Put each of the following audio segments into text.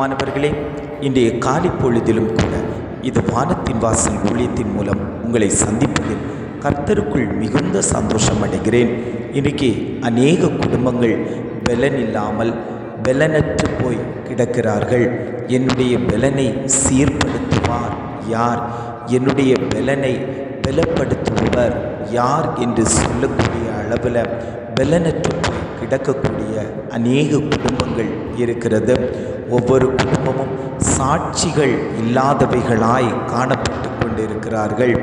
பிரியமானவர்களே இன்றைய காலை பொழுதிலும் கூட இது வானத்தின் வாசல் ஊழியத்தின் மூலம் உங்களை சந்திப்பதில் கர்த்தருக்குள் மிகுந்த சந்தோஷம் அடைகிறேன். இன்றைக்கு அநேக குடும்பங்கள் பலன் இல்லாமல் பலனற்று போய் கிடக்கிறார்கள். என்னுடைய பலனை சீர்படுத்துவார் யார்? என்னுடைய பலனை பலப்படுத்துபவர் யார் என்று சொல்லக்கூடிய அளவில் பலனற்று போய் கிடக்கக்கூடிய அநேக குடும்பங்கள் இருக்கிறது. ஒவ்வொரு குடும்பமும் சாட்சிகள் இல்லாதவைகளாய் காணப்பட்டு கொண்டிருக்கிறார்கள்.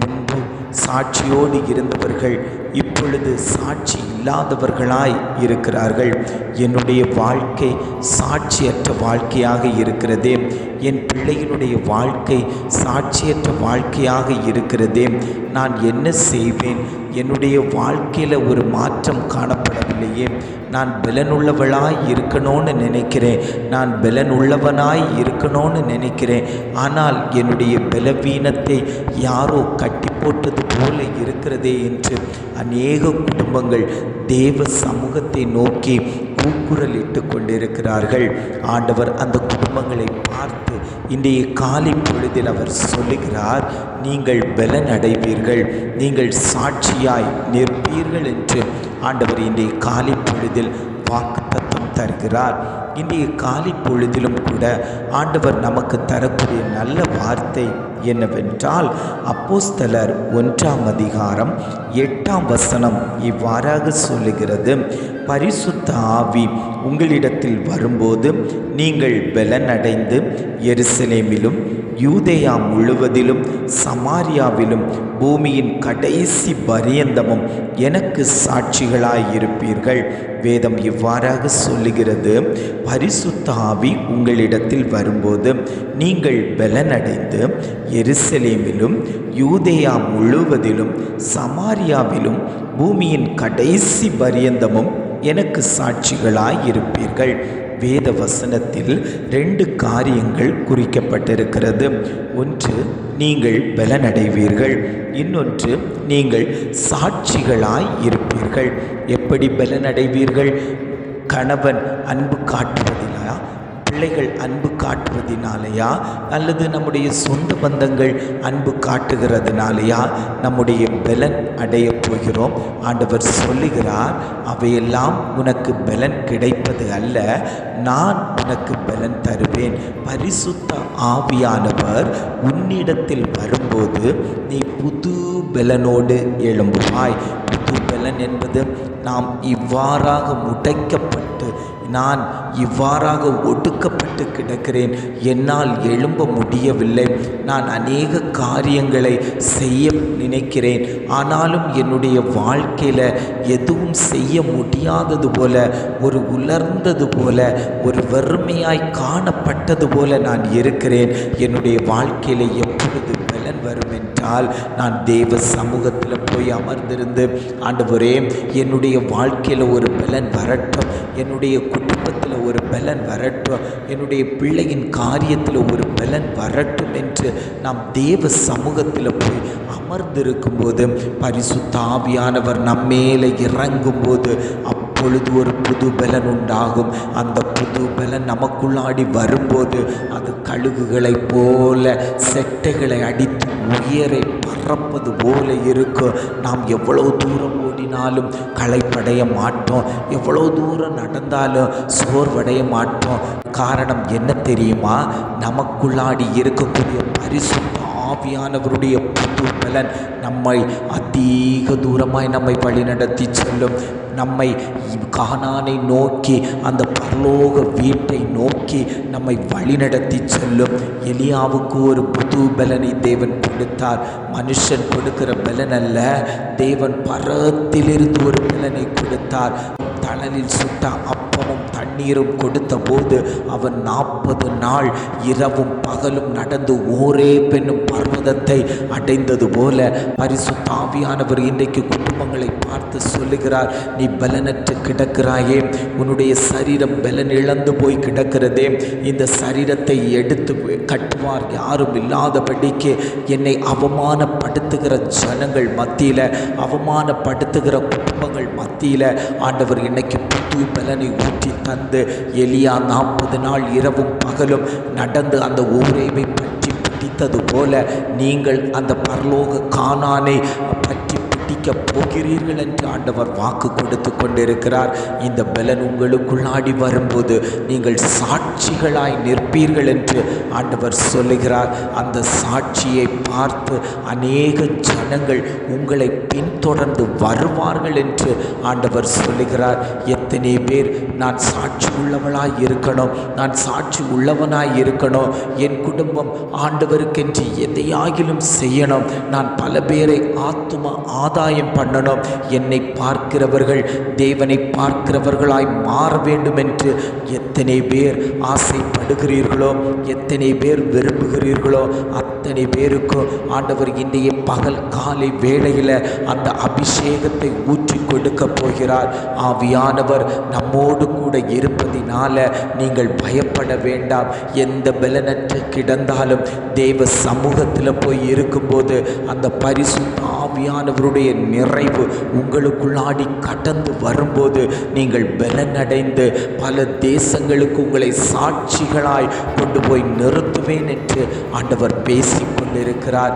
முன்பு சாட்சியோடு இருந்தவர்கள் இப்பொழுது சாட்சி இல்லாதவர்களாய் இருக்கிறார்கள். என்னுடைய வாழ்க்கை சாட்சியற்ற வாழ்க்கையாக இருக்கிறது. என் பிள்ளையினுடைய வாழ்க்கை சாட்சியற்ற வாழ்க்கையாக இருக்கிறது. நான் என்ன செய்வேன்? என்னுடைய வாழ்க்கையில் ஒரு மாற்றம் காணப்படவில்லையே. நான் பலனுள்ளவளாய் இருக்கணும்னு நினைக்கிறேன். நான் பலனுள்ளவனாய் இருக்கணும்னு நினைக்கிறேன். ஆனால் என்னுடைய பலவீனத்தை யாரோ கட்டி போட்டது போல இருக்கிறதே என்று அநேக குடும்பங்கள் தேவ சமூகத்தை நோக்கி கூக்குரலிட்டு கொண்டிருக்கிறார்கள். ஆண்டவர் அந்த குடும்பங்களை பார்த்து இன்றைய காலை பொழுதில் அவர் சொல்லுகிறார் நீங்கள் பலன் அடைவீர்கள் நீங்கள் சாட்சியாய் நிற்பீர்கள் என்று ஆண்டவர் இன்றைய காலை பொழுதில் வாக்குத்தத்தம் தருகிறார். இன்றைய காலை பொழுதிலும் கூட ஆண்டவர் நமக்கு தரக்கூடிய நல்ல வார்த்தை என்னவென்றால் அப்போஸ்தலர் ஒன்றாம் அதிகாரம் எட்டாம் வசனம் இவ்வாறாக சொல்லுகிறது. பரிசுத்த ஆவி உங்களிடத்தில் வரும்போது நீங்கள் பலனடைந்து எருசலேமிலும் யூதேயா முழுவதிலும் சமாரியாவிலும் பூமியின் கடைசி பரியந்தமும் எனக்கு சாட்சிகளாயிருப்பீர்கள். வேதம் இவ்வாறாக சொல்லுகிறது பரிசுத்த ஆவி உங்களிடத்தில் வரும்போது நீங்கள் பலனடைந்து எருசலேமிலும் யூதேயா முழுவதிலும் சமாரியாவிலும் பூமியின் கடைசி பரியந்தமும் எனக்கு சாட்சிகளாய் இருப்பீர்கள் வேத வசனத்தில் ரெண்டு காரியங்கள் குறிக்கப்பட்டிருக்கிறது. ஒன்று நீங்கள் பலனடைவீர்கள். இன்னொன்று நீங்கள் சாட்சிகளாய் இருப்பீர்கள். எப்படி பலனடைவீர்கள்? கணவன் அன்பு காட்டுவதில். பிள்ளைகள் அன்பு காட்டுறதினாலையா அல்லது நம்முடைய சொந்த பந்தங்கள் அன்பு காட்டுகிறதுனாலையா? நம்முடைய பலன் அடைய போகிறோம். ஆண்டவர் சொல்லுகிறார் அவையெல்லாம் உனக்கு பலன் கிடைப்பது அல்ல. நான் உனக்கு பலன் தருவேன். பரிசுத்த ஆவியானவர் உன்னிடத்தில் வரும்போது நீ புது பலனோடு எழும்புவாய். புது பலன் என்பது நாம் இவ்வாறாக முடைக்கப்பட்டு நான் இவ்வாறாக ஒடுக்கப்பட்டு கிடக்கிறேன். என்னால் எழும்ப முடியவில்லை. நான் அநேக காரியங்களை செய்ய நினைக்கிறேன். ஆனாலும் என்னுடைய வாழ்க்கையில் எதுவும் செய்ய முடியாதது போல ஒரு உலர்ந்தது போல ஒரு வறுமையாய் காணப்பட்டது போல நான் இருக்கிறேன். என்னுடைய வாழ்க்கையில் எப்பொழுது பலன் வரும் என்றால் நான் தேவ சமூகத்தில் போய் அமர்ந்திருந்து ஆண்டவரே என்னுடைய வாழ்க்கையில் ஒரு பலன் வரட்டும். என்னுடைய குடும்பத்தில் ஒரு பலன் வரட்டும். என்னுடைய பிள்ளையின் காரியத்தில் ஒரு பலன் வரட்டும் என்று நாம் தேவ சமூகத்தில் போய் அமர்ந்திருக்கும்போது பரிசுத்த ஆவியானவர் நம்மேலே இறங்கும்போது அப்பொழுது ஒரு புது பலன் உண்டாகும். அந்த புது பலன் நமக்குள்ளாடி வரும்போது அது கழுகுகளைப் போல செட்டைகளை அடித்து உயரை பறப்பது போல இருக்கும். நாம் எவ்வளவு தூரம் ஓடினாலும் களைப்படைய மாட்டோம். எவ்வளோ தூரம் நடந்தாலும் சோர்வடைய மாட்டோம். காரணம் என்ன தெரியுமா? நமக்குள்ளாடி இருக்கக்கூடிய பரிசுத்த ஆவியானவருடைய புது பலன் நம்மை அதிக தூரமாய் நம்மை வழிநடத்தி செல்லும். நம்மை காணானை நோக்கி அந்த பரலோக வீட்டை நோக்கி நம்மை வழிநடத்தி செல்லும். எலியாவுக்கு ஒரு புது பலனை தேவன் கொடுத்தார். மனுஷன் கொடுக்கிற பலன் அல்ல தேவன் பரத்திலிருந்து ஒரு பலனை கொடுத்தார். தளலில் சுட்ட தண்ணீரும் கொடுத்த போது அவன் நாற்பது நாள் இரவும் பகலும் நடந்து ஓரே பெண்ணும் பர்வதத்தை அடைந்தது போல பரிசுத்தாவியானவர் இன்றைக்கு குடும்பங்களை பார்த்து சொல்லுகிறார் நீ பலனற்று கிடக்கிறாயே உன்னுடைய சரீரம் பலன் இழந்து போய் கிடக்கிறதே இந்த சரீரத்தை எடுத்து கட்டுவார் யாரும் இல்லாதபடிக்கு என்னை அவமானப்படுத்துகிற ஜனங்கள் மத்தியில் அவமானப்படுத்துகிற குடும்பங்கள் மத்தியில் ஆண்டவர் இன்னைக்கு புது பலனை ஊற்றி தந்து எலியா நாற்பது நாள் இரவும் பகலும் நடந்து அந்த ஊரைமை பற்றி பிடித்தது போல நீங்கள் அந்த பரலோக காணானை பற்றி பிடிக்கப் போகிறீர்கள் என்று ஆண்டவர் வாக்கு கொடுத்து கொண்டிருக்கிறார். இந்த பலன் உங்களுக்குள்ளாடி வரும்போது நீங்கள் சாட்சிகளாய் நிற்பீர்கள் என்று ஆண்டவர் சொல்லுகிறார். அந்த சாட்சியை பார்த்து அநேக ஜனங்கள் உங்களை பின்தொடர்ந்து வருவார்கள் என்று ஆண்டவர் சொல்லுகிறார். எத்தனை பேர் நான் சாட்சி உள்ளவளாய் இருக்கணும் நான் சாட்சி உள்ளவனாய் இருக்கணும் என் குடும்பம் ஆண்டவருக்கென்று எதையாகிலும் செய்யணும் நான் பல பேரை ஆத்தும ஆதாயம் பண்ணணும். என்னை பார்க்கிறவர்கள் தேவனை பார்க்கிறவர்களாய் மாற வேண்டும் என்று எத்தனை பேர் ஆசைப்படுகிறீர்களோ எத்தனை பேர் விரும்புகிறீர்களோ அத்தனை பேருக்கும் ஆண்டவர் இன்றைய பகல் காலை வேளையில் அந்த அபிஷேகத்தை ஊற்றி கொடுக்க போகிறார். ஆவியானவர் நம்மோடு கூட இருப்பதினால நீங்கள் பயப்பட வேண்டாம். எந்த பலனற்ற கிடந்தாலும் தேவ சமூகத்தில் போய் இருக்கும்போது அந்த பரிசுத்த ஆவியானவருடைய நிறைவு உங்களுக்குள்ளாடி கடந்து வரும்போது நீங்கள் பலனடைந்து பல தேசங்களுக்கு உங்களை சாட்சிகளாய் கொண்டு போய் நிறுத்துவேன் என்று ஆண்டவர் பேசிக் கொண்டிருக்கிறார்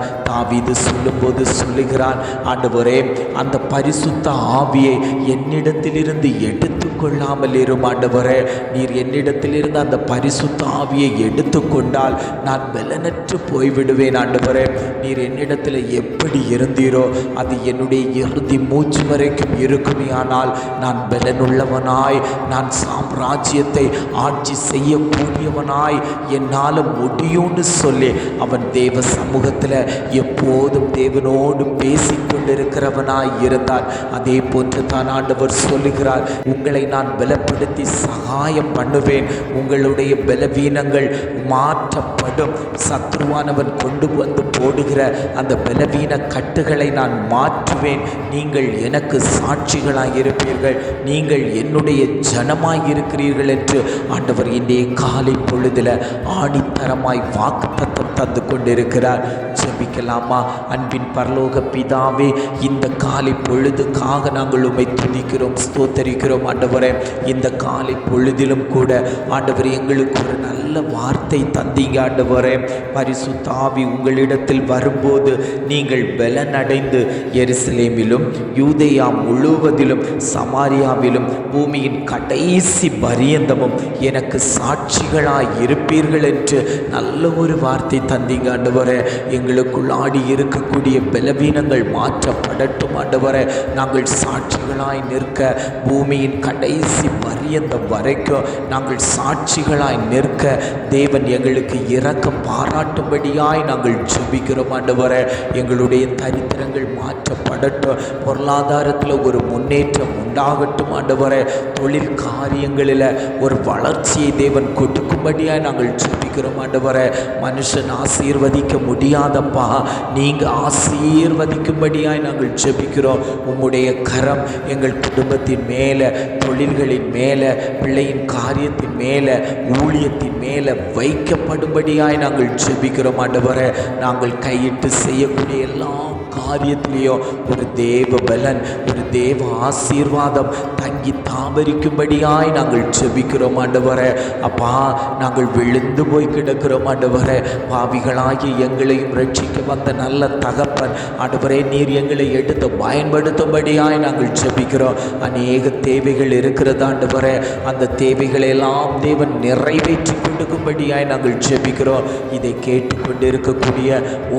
சொல்லும்போது சொல்லுகிறார் ஆண்டவரே அந்த பரிசுத்த ஆவியை என்னிடத்திலிருந்து எடுத்து எடுத்துக்கொள்ளாமல் இரும் ஆண்டவரே. நீர் என்னிடத்திலிருந்து அந்த பரிசுத்த ஆவியை எடுத்துக்கொண்டால் நான் பலனற்று போய்விடுவேன் ஆண்டவரே. நீர் என்னிடத்தில் எப்படி இருந்தீரோ அது என்னுடைய இறுதி மூச்சு வரைக்கும் இருக்குமே ஆனால் நான் பலனுள்ளவனாய் நான் சாம்ராஜ்யத்தை ஆட்சி செய்யக்கூடியவனாய் என்னால் முடியும்னு சொல்லி அவன் தேவ சமூகத்தில் எப்போதும் தேவனோடு பேசிக்கொண்டிருக்கிறவனாய் இருந்தான். அதே போன்று தான் ஆண்டவர் சொல்லுகிறார் உங்களை நான் பலப்படுத்தி சகாயம் பண்ணுவேன். உங்களுடைய பலவீனங்கள் மாற்றப்படும். சத்ருவானவன் கொண்டு வந்து போடுகிற அந்த பலவீன கட்டுகளை நான் மாற்றுவேன். நீங்கள் எனக்கு சாட்சிகளாக இருப்பீர்கள் நீங்கள் என்னுடைய ஜனமாய் இருக்கிறீர்கள் என்று ஆண்டவர் இன்றைய காலை பொழுதில் ஆணித்தரமாய் வாக்குத்தத்தம் தந்து கொண்டிருக்கிறார். ஜபிக்கலாமா? அன்பின் பரலோக பிதாவே இந்த காலை பொழுதுக்காக நாங்கள் உண்மை துதிக்கிறோம் ஸ்தோத்தரிக்கிறோம். ஆண்டவரே இந்த காலை பொழுதிலும் கூட ஆண்டவர் எங்களுக்கு ஒரு நல்ல வார்த்தை தந்தீங்க ஆண்டவரே. பரிசுத்தாவி உங்களிடத்தில் வரும்போது நீங்கள் பலனடைந்து எருசலேமிலும் யூதேயா முழுவதிலும் சமாரியாவிலும் பூமியின் கடைசி பரியந்தமும் எனக்கு சாட்சிகளாய் இருப்பீர்கள் என்று நல்ல ஒரு வார்த்தை தந்தீங்க ஆண்டவரே. எங்களுக்குள் ஆடி இருக்கக்கூடிய பலவீனங்கள் மாற்றப்படட்டும் ஆண்டவரே. நாங்கள் சாட்சிகளாய் நிற்க பூமியின் கடைசி பரியந்தம் வரைக்கும் நாங்கள் சாட்சிகளாய் நிற்க தேவன் எங்களுக்கு இரக்கம் பாராட்டும்படியாய் நாங்கள் ஜெபிக்கிறோம் ஆண்டவரை. எங்களுடைய தரித்திரங்கள் மாற்றப்படட்டும். பொருளாதாரத்தில் ஒரு முன்னேற்றம் உண்டாகட்டும் ஆண்டவரை. தொழில் காரியங்களில் ஒரு வளர்ச்சியை தேவன் கொடுக்கும்படியாய் நாங்கள் ஜெபிக்கிறோம் ஆண்டவரை. மனுஷன் ஆசீர்வதிக்க முடியாதப்பா நீங்கள் ஆசீர்வதிக்கும்படியாய் நாங்கள் ஜெபிக்கிறோம். உம்முடைய கரம் எங்கள் குடும்பத்தின் மேலே தொழில்களின் மேலே பிள்ளையின் காரியத்தின் மேலே ஊழியத்தின் மேலே வைக்கப்படும்படியாய் நாங்கள் ஜெபிக்கிறோம் ஆண்டவரை. நாங்கள் கையிட்டு செய்யக்கூடிய எல்லாம் காரியத்திலேயோ ஒரு தேவ பலன் ஒரு தேவ ஆசீர்வாதம் தங்கி தாமரிக்கும்படியாய் நாங்கள் ஜெபிக்கிறோம் ஆண்டவர அப்பா நாங்கள் விழுந்து போய் கிடக்கிறோம் ஆண்டவர பாவிகளாகி எங்களையும் ரட்சிக்க வந்த நல்ல தகப்பன் ஆண்டவரே நீர் எங்களை எடுத்து பயன்படுத்தும்படியாய் நாங்கள் ஜெபிக்கிறோம் அநேக தேவைகள் இருக்கிறது ஆண்டவரே அந்த தேவைகளை எல்லாம் தேவன் நிறைவேற்றி கொடுக்கும்படியாய் நாங்கள் ஜெபிக்கிறோம். இதை கேட்டுக்கொண்டு இருக்கக்கூடிய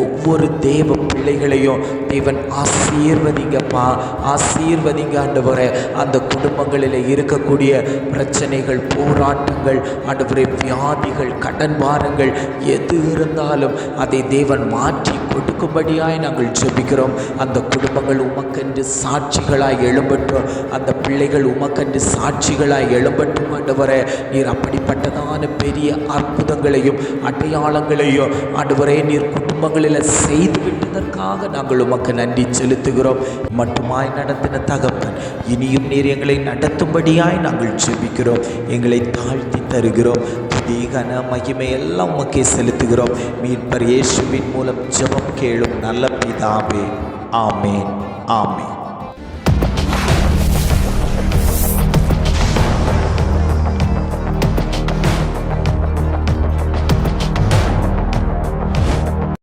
ஒவ்வொரு தேவ பிள்ளைகளையும் தேவன் ஆசீர்வதிங்கப்பா ஆசீர்வதிங்க ஆண்டவரே. அந்த குடும்பங்களில் இருக்கக்கூடிய பிரச்சனைகள் போராட்டங்கள் ஆண்டவரே வியாதிகள் கடன் பாரங்கள் எது இருந்தாலும் அதை தேவன் மாற்றி கொடுக்கும்படியாய் நாங்கள் ஜெபிக்கிறோம். அந்த குடும்பங்கள் உமக்கென்று சாட்சிகளாய் எழும்பற்றும் அந்த பிள்ளைகள் உமக்கென்று சாட்சிகளாய் எழும்பட்டும் ஆண்டவரே. நீர் அப்படிப்பட்டதான பெரிய அற்புதங்களையும் அடையாளங்களையும் ஆண்டவரே நீர் குடும்பங்களில் செய்து விட்டதற்காக நாங்கள் உமக்கு நன்றி செலுத்துகிறோம். மட்டுமாய் நடத்தின தகப்பன் இனியும் நீர் எங்களை நடத்தும்படியாய் நாங்கள் ஜெபிக்கிறோம். எங்களை தாழ்த்தி தருகிறோம். துதி கன மகிமை எல்லாம் உமக்கே செலுத்துகிறோம். மீட்பர் இயேசுவின் மூலம் ஜெபம் கேளும் நல்ல பிதாவே. ஆமேன். ஆமேன்.